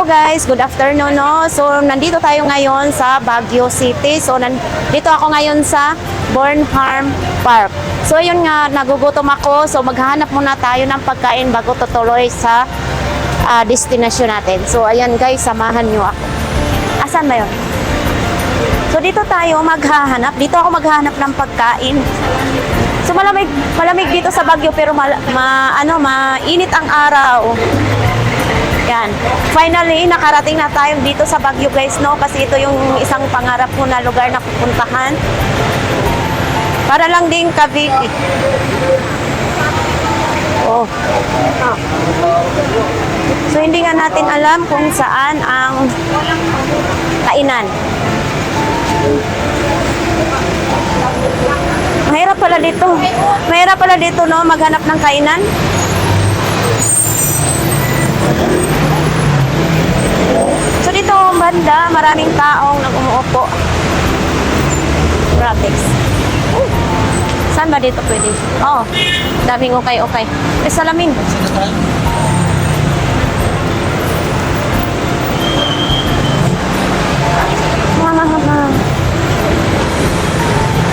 Hello guys, good afternoon no. So nandito tayo ngayon sa Baguio City. So nandito ako ngayon sa Bornharm Park. So yun nga, nagugutom ako. So maghahanap muna tayo ng pagkain bago tutuloy sa ah, destination natin. So ayan guys, samahan nyo ako. Asan ba yun? So dito tayo maghahanap. Dito ako maghahanap ng pagkain. So malamig, malamig dito sa Baguio pero mal, ma, ano, mainit ang araw. Yan. Finally, nakarating na tayo dito sa Baguio guys, no? Kasi ito yung isang pangarap ko na lugar na pupuntahan. Para lang din Cavite. Oh. So, hindi nga natin alam kung saan ang kainan. Mahirap pala dito. Mahirap pala dito, no? Maghanap ng kainan. Banda, maraming taong nag-umuupo. Graphics. Oh. Saan ba dito pwede? Oh, daming okay-okay. Eh, salamin.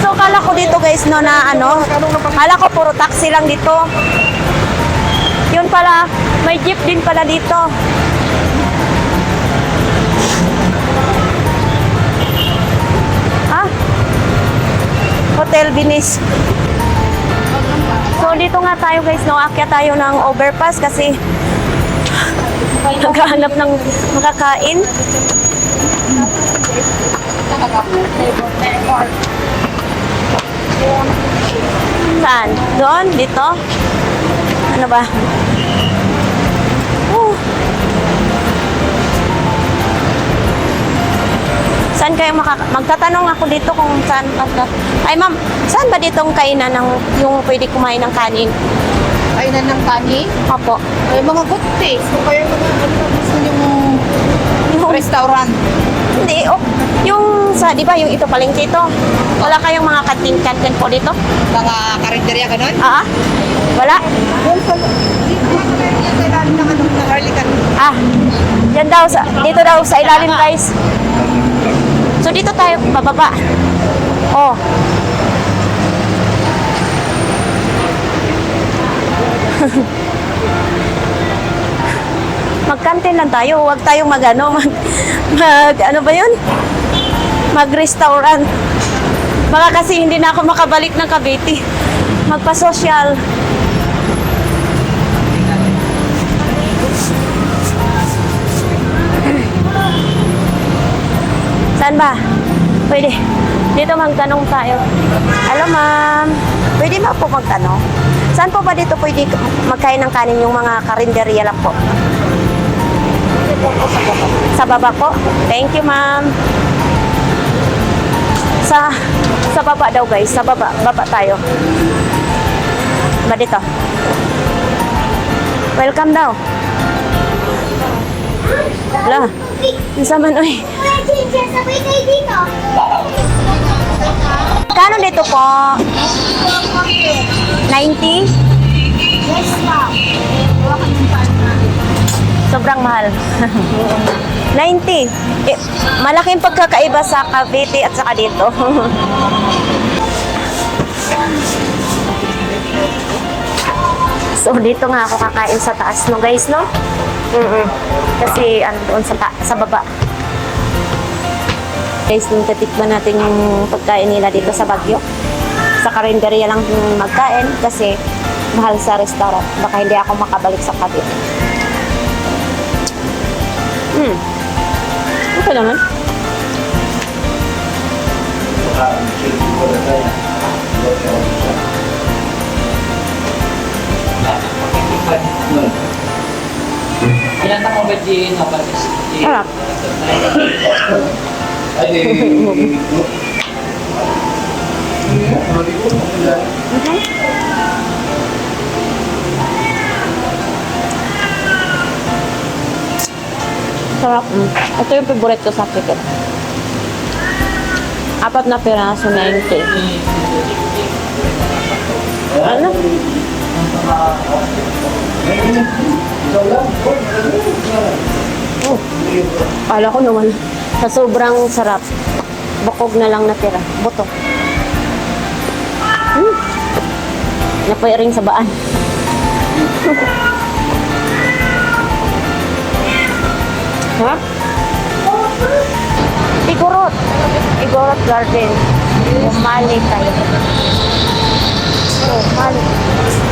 So, kala ko dito guys, no, na ano, kala ko puro taxi lang dito. Yun pala, may jeep din pala dito. Venice. So dito nga tayo guys, no, akyat tayo ng overpass kasi naghahanap ng makakain. Saan? Doon? Dito? Ano ba? Saan kayo makaka... Magtatanong ako dito kung saan... Ay ma'am, saan ba ditong kainan ng yung pwede kumain ng kanin? Kainan ng kanin. Opo. Ay, mga good taste. Kung kayo mga ano, gusto yung Yung, restaurant. hindi, oh, yung sa, di ba, yung ito palengke ito. Wala kayong mga kantin-kantin po dito? Mga karinderya, ganun. Ah, ah? wala? Ah, yan daw, sa, dito daw sa ilalim guys. So dito tayo, bababa. Oh. Magkantin lang tayo, huwag tayong magano, mag, mag, ano ba yun? Mag-restaurant. Baka kasi hindi na ako makabalik ng Cavite. Magpa-social. Saan ba? Pwede. Dito magtanong tayo. Hello, ma'am. Pwede ba po magtanong? Saan po ba dito pwede magkain ng kanin yung mga karinderya lang po? Sa baba po? Thank you, ma'am. Sa sa baba daw, guys. Sa baba. Baba tayo. Ba dito? Welcome daw. Wala. Isa man, oy. Sabay kayo dito. Kano dito po? 90? Yes, ma'am. Sobrang mahal. 90. Eh, malaking pagkakaiba sa Cavite at saka dito. so, dito nga ako kakain sa taas no guys, no? Mm Kasi ano doon sa, ta- sa baba. Guys, nung tatikman natin yung pagkain nila dito sa Baguio. Sa karinderya lang magkain kasi mahal sa restaurant. Baka hindi ako makabalik sa Cavite. Hmm. Okay naman. Ilan na mo ba di napalis? Sarap. Sarap. Mm. Ito yung favorite ko sa chicken. Apat na piraso, 90. Ano? Oh. Kala ko naman, sa sobrang sarap, bukog na lang natira. Buto. Hmm. Napoy ring sa baan. ha? Igorot. Igorot Garden. Umali tayo. Oh,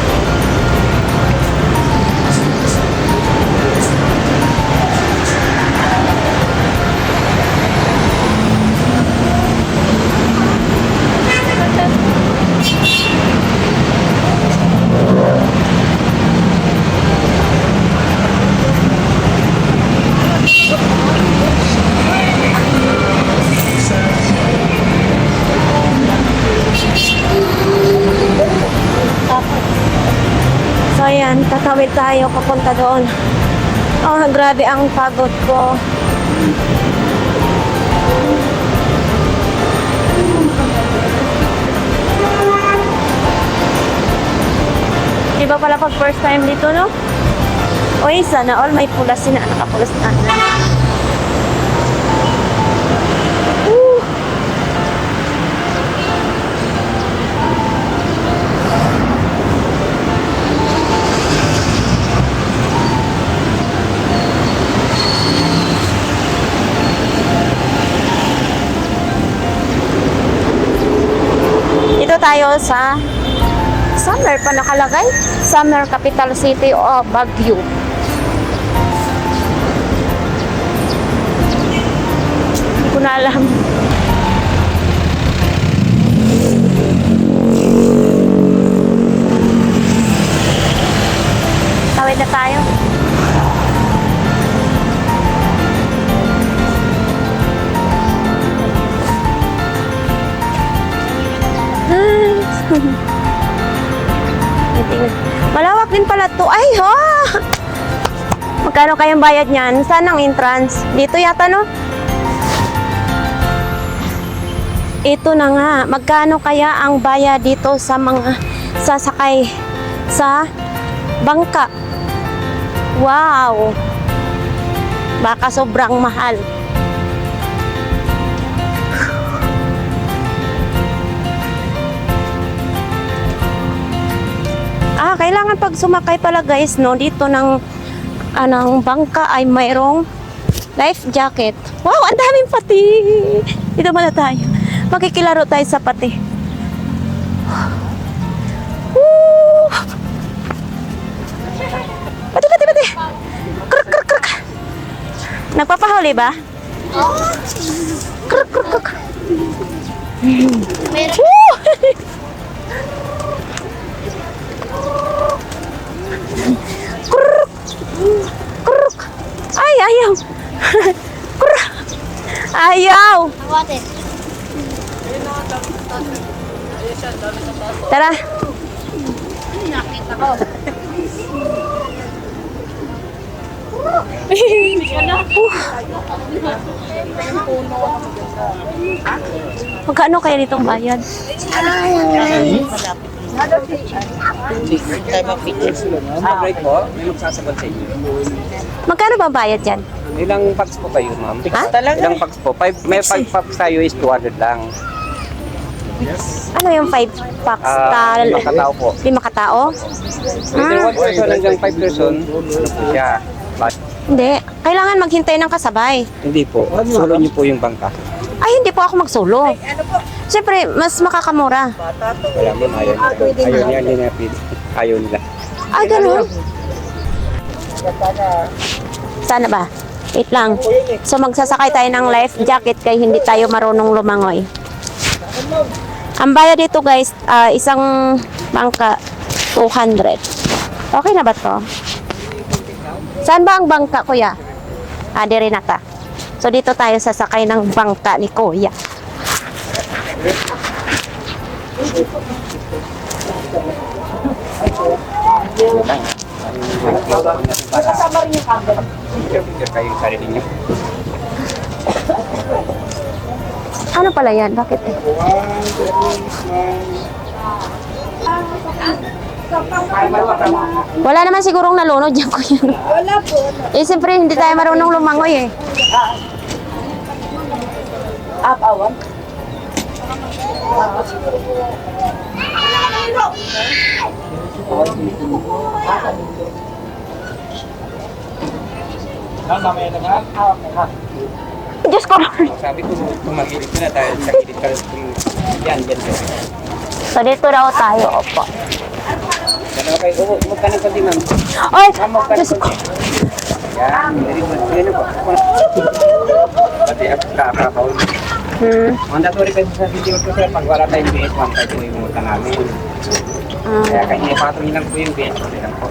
tatawid tayo papunta doon. Oh, grabe ang pagod ko. Iba pala pag first time dito, no? Uy, sana all may pulas sina. Nakapulas na. Tayo sa Summer pa nakalagay. Summer Capital City o Baguio. Hindi ko na alam. Din pala to. Ay, ha! Magkano kayong bayad niyan? Saan ang entrance? Dito yata, no? Ito na nga. Magkano kaya ang bayad dito sa mga sasakay sa bangka? Wow! Baka sobrang mahal. Kailangan pag sumakay pala guys, no, dito ng anong bangka ay mayroong life jacket. Wow, ang daming pati. Dito muna tayo. Makikilaro tayo sa pati. Woo! Pati, pati, pati. Kruk, kruk, kruk. Nagpapahuli ba? Kruk, kruk, kruk. Woo! Kruk! Kruk! Ay, ayaw! Kruk! Ayaw! Tara! Magkano kaya nitong bayad? Ah, break po, may magsasagot sa inyo. Magkano ba bayad yan? Ilang packs po kayo, ma'am? Ha? Ilang packs po? Five, may five packs tayo is 200 lang. Ano yung 5 packs? Ah, Tal- lima katao po. Lima katao? Whether one person hanggang five person, ano po siya? But, Hindi. Kailangan maghintay ng kasabay. hindi po. Solo niyo po yung bangka. Ay, hindi po ako magsolo. Siyempre, mas makakamura. Wala mo, ayaw nila. Ayaw niya, hindi na pili. Ayaw nila. Ay, ganun. Sana ba? Wait lang. So, magsasakay tayo ng life jacket kaya hindi tayo marunong lumangoy. Ang bayad dito guys, ah, isang bangka, 200. Okay na ba to? Saan ba ang bangka, kuya? Ah, di rin nata. So, dito tayo sasakay ng bangka ni kuya. Kasama rin yung camera. Picture kayo yung sarili niyo. Ano pala yan? Bakit eh? Wala naman sigurong nalunod dyan, kuya. Wala po. Eh, siyempre, hindi tayo marunong lumangoy eh. Up, awan. Diyos ko. Sabi ko, tumagilid na dahil sa gilid ka Yan, yan. So, dito raw tayo, opo. Dalawa kayo. Oo, ng konti, ma'am. Ay, Diyos ko. Yan, very good. Yan po. Pati ako kakapaw. Hmm. Mandatory kasi sa video ko sir, pag wala tayong BS, 1 tayo yung utang namin. Ah, Kaya kanya ipatong lang po yung BS ko lang po.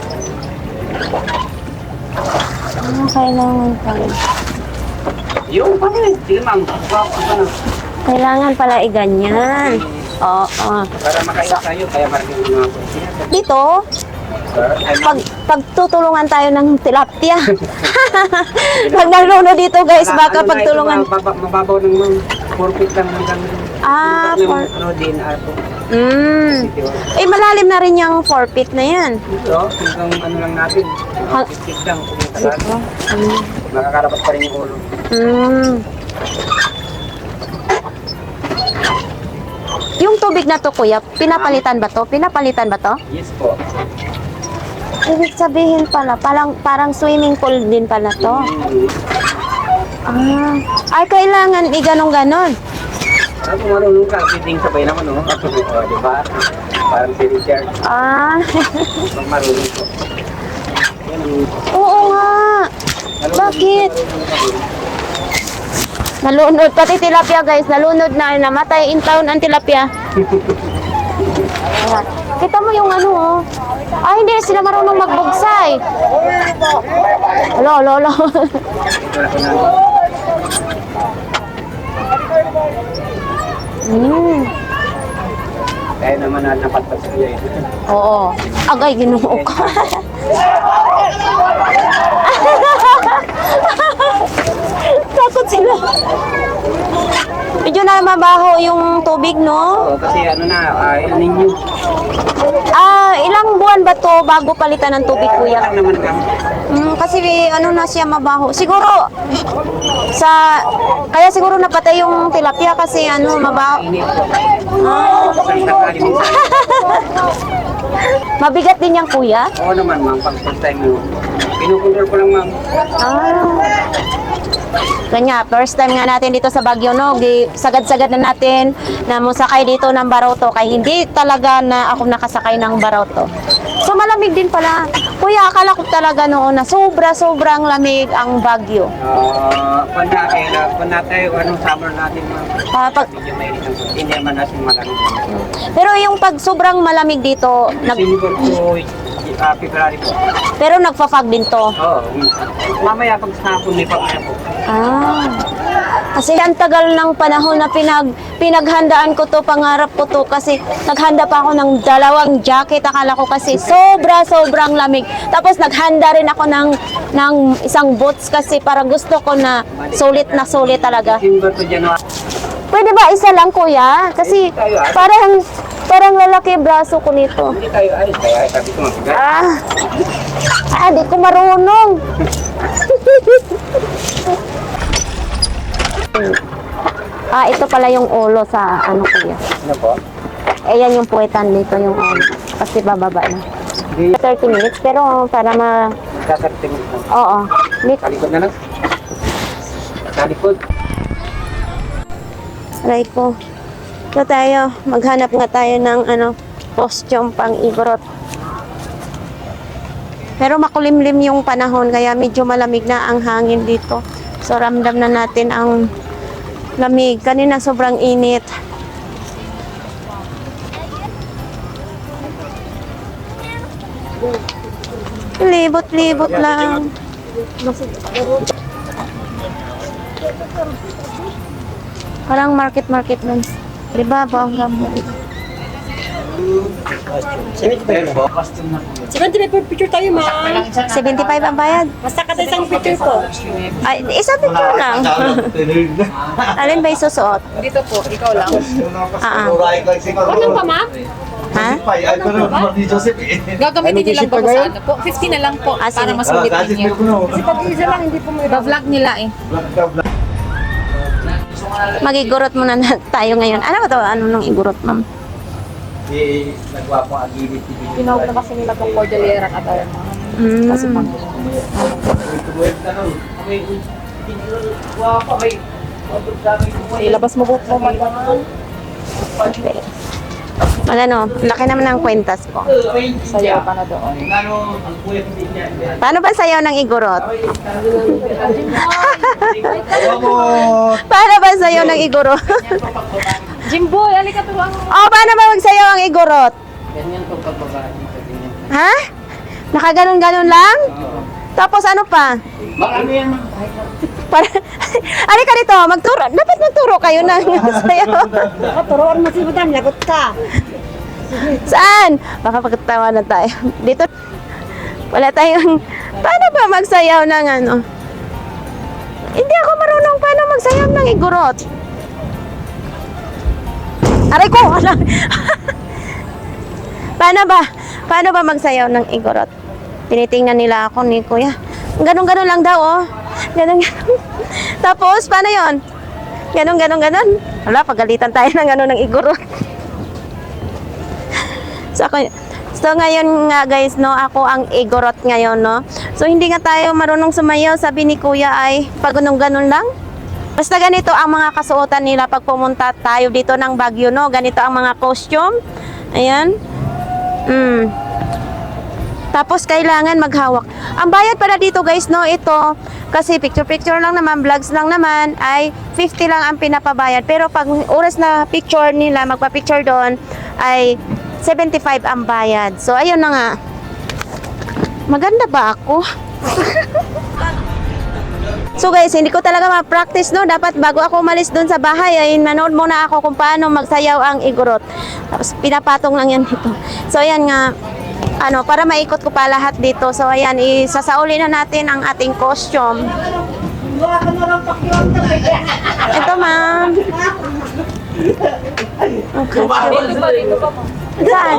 ano kailangan pala? Yung yun? Sige ma'am, Wow, ano na? Kailangan pala i-ganyan. Oo. Para makaiwas tayo, kaya maraming mga po. Dito, Sir, ay pag pagtutulungan tayo ng tilapia. pag nalunod dito guys, baka Ano pagtulungan. mababa- Mababaw ng mga 4 feet lang hanggang Ah, hanggang four- ano din ako. Mm. Eh, malalim na rin yung forfeit na yan. Ito, hanggang ano lang natin. Ha- 5 feet lang natin. Makakalapat pa rin yung ulo. Mm. Yung tubig na to, kuya, pinapalitan ba to? Pinapalitan ba to? Yes po. Ibig sabihin pala, parang, parang swimming pool din pala to. Mm. Ah, ay kailangan i-ganon-ganon. Ano kung marunong ka, pwedeng sabay naman, no? Ako, oh, di ba? Parang si Richard, Ah, pag marunong ko. Oo nga. Bakit? Nalunod, pati tilapia guys, nalunod na, namatay in town ang tilapia. Kita mo yung ano oh. Ay, hindi sila marunong magbugsay. Alo, alo, alo. Wala ko na. Mm. Kaya naman na napatpat sa iyo. eh. Oo. Agay, ginoo ko. Takot sila. Medyo na mabaho yung tubig, no? Oo, kasi ano na, ah, El Niño. Ah, ilang buwan ba to bago palitan ng tubig, kuya? Lang naman kami. Mm, kasi ano na siya mabaho. Siguro sa kaya siguro napatay yung tilapia kasi ano mabaho. Ah, mabigat din yung kuya. Oo naman, ma'am, pag first time mo. Kinukontrol ko lang, ma'am. Ah. Kanya, first time nga natin dito sa Baguio, no? Sagad-sagad na natin na musakay dito ng Baroto. Kaya hindi talaga na ako nakasakay ng Baroto. So malamig din pala. Kuya, akala ko talaga noon na sobra-sobrang lamig ang Baguio. Ah, uh, na, kaya na, kung na tayo, anong summer natin. Ah, pag, Medyo. Hindi naman natin malamig. pero yung pag sobrang malamig dito, nag, December ah, February po. pero nagfa-fog din to. Oo. mamaya pag sa hapon, may pag po. Ah. Kasi ang tagal ng panahon na pinag pinaghandaan ko to, pangarap ko to kasi naghanda pa ako ng dalawang jacket. Akala ko kasi sobra sobrang lamig. Tapos naghanda rin ako ng ng isang boots kasi para gusto ko na sulit na sulit talaga. Pwede ba isa lang kuya? Kasi parang parang lalaki braso ko nito. Hindi tayo ayos. Kaya sabi ko, mabigat. Ah. Ah, di ko marunong. ah, ito pala yung ulo sa ano kuya. Ano po? Ayan yung puwetan dito yung ulo. Kasi bababa na. Hindi. 30 minutes pero para ma... Kakarating mo. Oo. Lit. Sa likod na lang. Sa likod. Aray ko. Ito tayo. Maghanap nga tayo ng ano, costume pang igrot. Pero makulimlim yung panahon kaya medyo malamig na ang hangin dito. So ramdam na natin ang lamig. Kanina sobrang init. Libot-libot lang. Parang market-market lang. Diba, bongga mo? 75 picture tayo, ma'am. 75 ang bayad. Basta ka tayo isang picture ko. Ay, isa picture lang. Alin ba yung susuot? Dito po, ikaw lang. Ah, ah. Ano pa, ma'am? Ha? Gagamitin niyo lang ba sa ano po? 50 na lang po. Ah, para sige. masulit Ah, kasi ninyo. no. Pag-isa lang, hindi po may vlog nila eh. Magigurot muna na tayo ngayon. Ano ba to? Ano nung igurot, ma'am? Eh, nagwa po ang agilid. Tinawag na kasi nila kung cordillera ka tayo. Mm. Kasi pang ilabas mo po po man. Mag ano, laki naman ng kwentas ko. Sayo ka na doon. Paano ba sayaw ng igurot? Vamos! Paano ba sayaw ng igurot? Jimboy, alika turuan mo. oh, paano ba magsayaw ang? Ganyan pagbabae ganyan. Ha? Nakaganon-ganon lang? Tapos ano pa? Baka ano yan? Para, Ari ka dito, magturo. Dapat magturo kayo ng sayaw. Turuan mo si Madam, lagot ka. Saan? Baka pagtawanan tayo. Dito, wala tayong, paano ba magsayaw ng ano? Hindi ako marunong paano magsayaw ng igurot. Aray ko, paano ba? Paano ba magsayaw ng igorot? Tinitingnan nila ako ni kuya. Ganon-ganon lang daw, oh. Ganon, ganon. Tapos, paano yon? Ganon, ganon, ganon. Wala, pagalitan tayo ng ano ng igorot. So, ako, so ngayon nga guys, no, ako ang igorot ngayon, no. So hindi nga tayo marunong sumayaw, sabi ni Kuya ay pag ganun lang. Basta ganito ang mga kasuotan nila pag pumunta tayo dito ng Baguio, no. Ganito ang mga costume. Ayan. Mm. Tapos kailangan maghawak. Ang bayad pala dito guys, no, ito kasi picture-picture lang naman, vlogs lang naman ay 50 lang ang pinapabayad. Pero pag oras na picture nila, magpa-picture doon ay 75 ang bayad. So ayun na nga. Maganda ba ako? So guys, hindi ko talaga ma-practice no. Dapat bago ako umalis doon sa bahay ay manood muna ako kung paano magsayaw ang igorot. Tapos pinapatong lang yan dito. So ayan nga, ano, para maikot ko pa lahat dito. So ayan, isasauli na natin ang ating costume. Ito ma'am. Costume. Saan?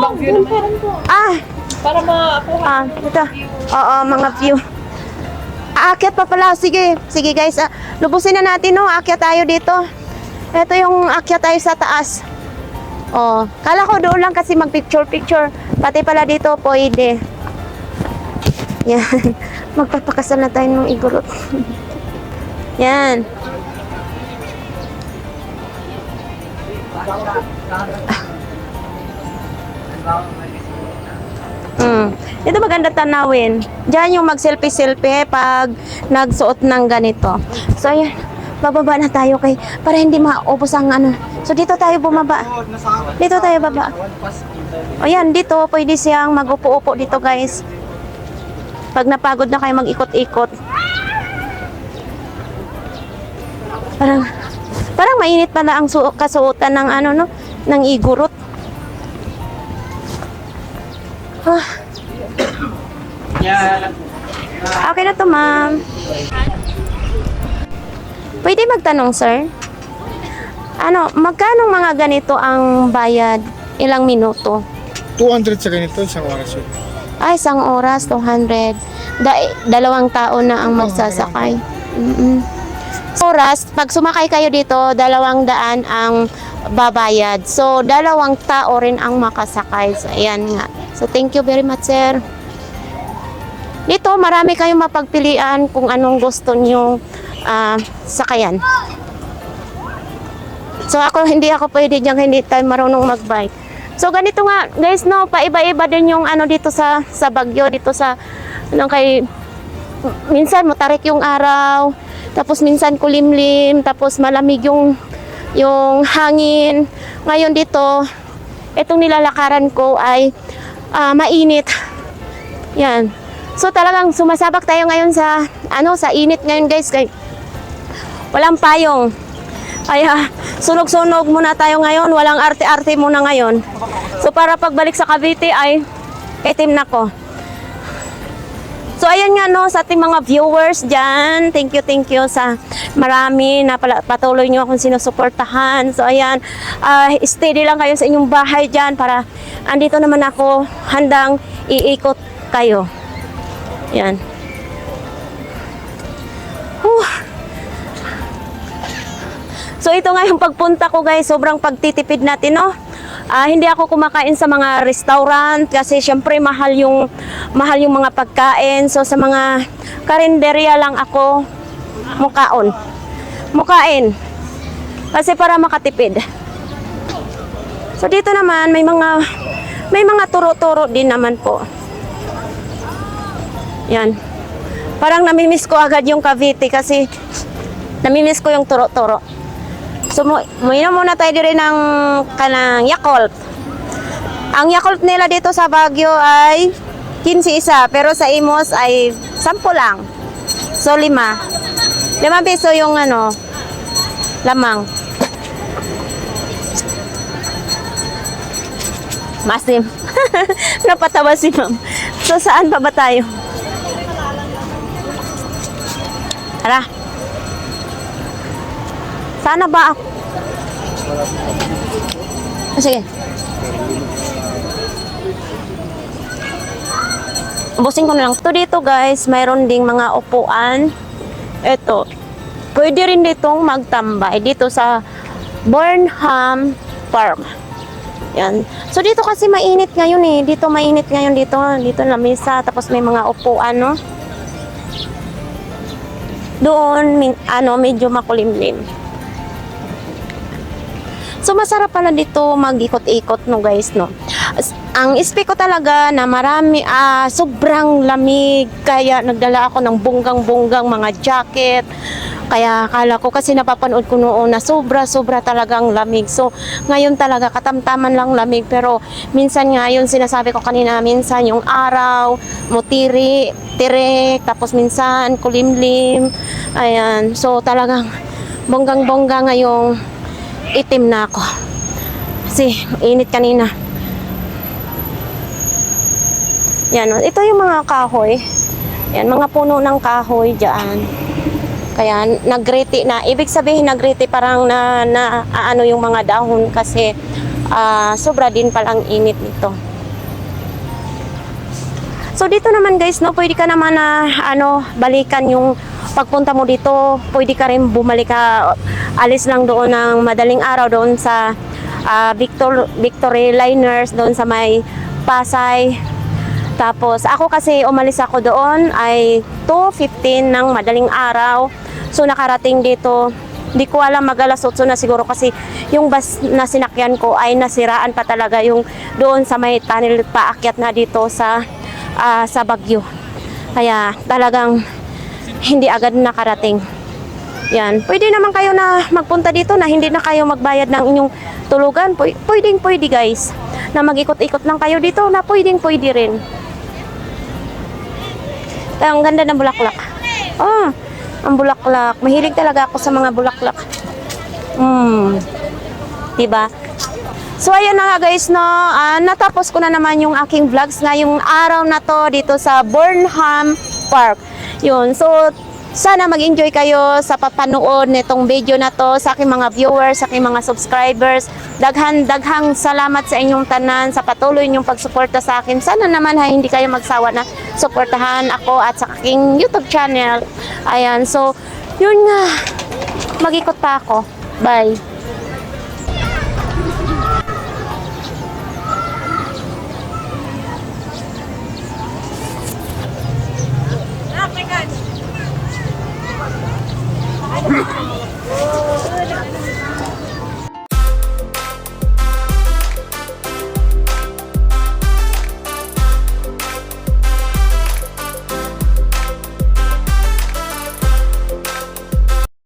Ah, Para makuha. Ah, ito. Oo, mga view. Aakyat pa pala. Sige, sige guys. Ah, lubusin na natin, no? Aakyat tayo dito. Ito yung aakyat tayo sa taas. Oh, kala ko doon lang kasi mag-picture-picture. Pati pala dito, pwede. Yan. Magpapakasal na tayo ng igurot. Yan. Mm. Ito maganda tanawin. Diyan yung mag-selfie-selfie pag nagsuot ng ganito. So, ayan. Bababa na tayo kay para hindi maubos ang ano. So, dito tayo bumaba. Dito tayo baba. O yan, dito pwede siyang mag-upo-upo dito guys. Pag napagod na kayo mag-ikot-ikot. Parang parang mainit pala ang su- kasuotan ng ano no, ng igurot. Ah. Okay na to, ma'am. Pwede magtanong, sir? Ano, magkano mga ganito ang bayad? Ilang minuto? 200 sa ganito, isang oras yun. Ay, isang oras, 200. Da- dalawang tao na ang magsasakay. Mm-mm. Oras, pag sumakay kayo dito, dalawang daan ang babayad. So, dalawang tao rin ang makasakay. So, ayan nga. So, thank you very much, sir. Dito, marami kayong mapagpilian kung anong gusto nyo ah, sakayan. So, ako, hindi ako pwede dyan, hindi tayo marunong magbike. So, ganito nga, guys, no, paiba-iba din yung ano dito sa, sa Bagyo, dito sa, ano kay, minsan matarik yung araw, tapos minsan kulimlim, tapos malamig yung, yung hangin. Ngayon dito, itong nilalakaran ko ay ah, mainit. Yan. So talagang sumasabak tayo ngayon sa ano sa init ngayon guys kay walang payong. Kaya sunog-sunog muna tayo ngayon, walang arte-arte muna ngayon. So para pagbalik sa Cavite ay itim na ko. So ayan nga no sa ating mga viewers diyan. Thank you, thank you sa marami na pala, patuloy niyo akong sinusuportahan. So ayan, ah, steady lang kayo sa inyong bahay diyan para andito naman ako handang iikot kayo. Yan. Whew. So ito nga yung pagpunta ko guys, sobrang pagtitipid natin no. Ah, hindi ako kumakain sa mga restaurant kasi syempre mahal yung mahal yung mga pagkain. So sa mga karinderya lang ako mukaon. Mukain. Kasi para makatipid. So dito naman may mga may mga turo-turo din naman po. Yan. Parang namimiss ko agad yung Cavite kasi namimiss ko yung turo-turo. So, mu muinom muna tayo din ng kanang Yakult. Ang Yakult nila dito sa Baguio ay 15 isa, pero sa Imos ay 10 lang. So, lima. Lima piso yung ano, lamang. Masim. Napatawa si ma'am. So, saan pa ba tayo? Tara. Sana ba ako? Ah, Sige. Busin ko na lang. Ito dito guys, mayroon ding mga upuan. Ito. Pwede rin ditong magtambay dito sa Burnham Park. Yan. So dito kasi mainit ngayon eh. Dito mainit ngayon dito. Dito na mesa. Tapos may mga upuan no. Doon, min- ano, medyo makulimlim. So masarap pala dito mag-ikot-ikot no guys no. Ang ispi ko talaga na marami ah sobrang lamig kaya nagdala ako ng bunggang-bunggang mga jacket. Kaya akala ko kasi napapanood ko noon na sobra-sobra talagang lamig. So ngayon talaga katamtaman lang lamig pero minsan nga yun sinasabi ko kanina minsan yung araw, mutiri, tirek, tapos minsan kulimlim. Ayan. So talagang bonggang-bongga ngayong itim na ako. Kasi init kanina. Yan, oh. ito yung mga kahoy. Yan, mga puno ng kahoy diyan. Kaya nagriti na. Ibig sabihin nagriti parang na, na ano yung mga dahon kasi ah, sobra din palang init nito. So dito naman guys, no, pwede ka naman na ano, balikan yung pagpunta mo dito, pwede ka rin bumalik ka alis lang doon ng madaling araw doon sa ah, Victor Victory Liners doon sa may Pasay. Tapos ako kasi umalis ako doon ay 2:15 ng madaling araw. So nakarating dito Hindi ko alam mag alas 8 na siguro kasi yung bus na sinakyan ko ay nasiraan pa talaga yung doon sa may tunnel paakyat na dito sa ah, sa Bagyo. Kaya talagang hindi agad nakarating. Yan. Pwede naman kayo na magpunta dito na hindi na kayo magbayad ng inyong tulugan. Pwede, pwedeng pwede guys. Na mag-ikot-ikot lang kayo dito na pwedeng pwede rin. Ang ganda ng bulaklak. Oh, ang bulaklak. Mahilig talaga ako sa mga bulaklak. Hmm. Diba? So ayan na nga guys no, Ah, natapos ko na naman yung aking vlogs ngayong araw na to dito sa Burnham Park. Yun, so sana mag-enjoy kayo sa papanood nitong video na to sa aking mga viewers, sa aking mga subscribers. Daghan daghang salamat sa inyong tanan sa patuloy ninyong pagsuporta sa akin. Sana naman ha, hindi kayo magsawa na suportahan ako at sa aking YouTube channel. Ayan, so yun nga. Mag-ikot pa ako. Bye. Oh,